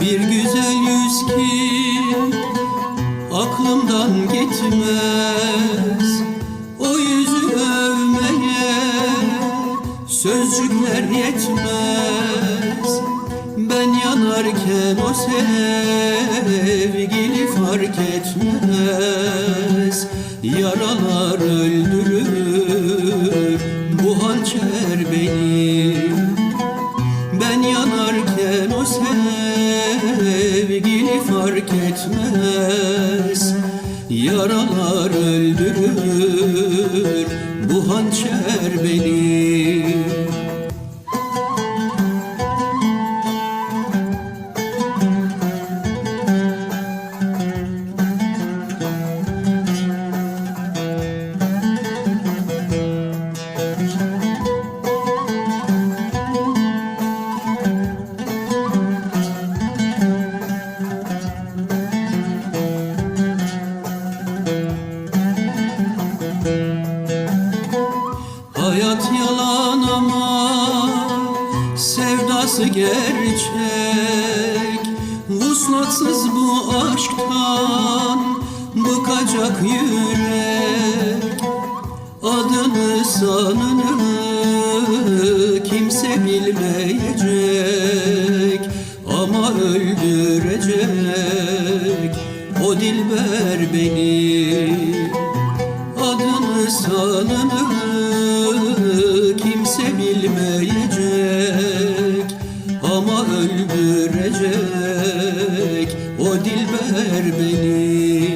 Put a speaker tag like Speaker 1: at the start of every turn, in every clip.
Speaker 1: Bir güzel yüz ki aklımdan geçmez. O yüzü övmeye sözcükler yetmez. Ben yanarken o sevgili fark etmez. Yaralar öldürür bu hançer beni etmez. Yaralar öldürür. Bu hançer beni sevdası gerçek. Vuslatsız bu aşktan bıkacak yürek. Adını sanını kimse bilmeyecek. Ama öldürecek. O dilber beni öldürecek o dilber beni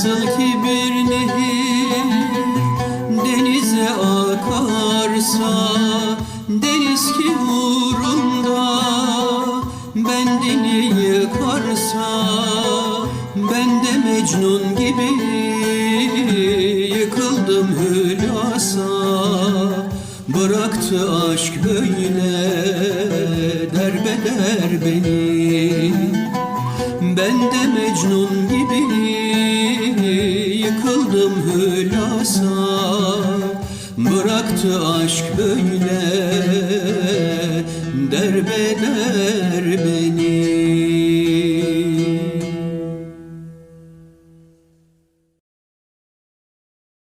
Speaker 1: Nasıl ki bir nehir denize akarsa Deniz ki uğrunda bendini yıkarsa Ben de Mecnun gibi yıkıldım hülasa. Bıraktı aşk böyle derbeder beni ben de Mecnun gibi yıkıldım hülasa. Bıraktı aşk böyle derbeder beni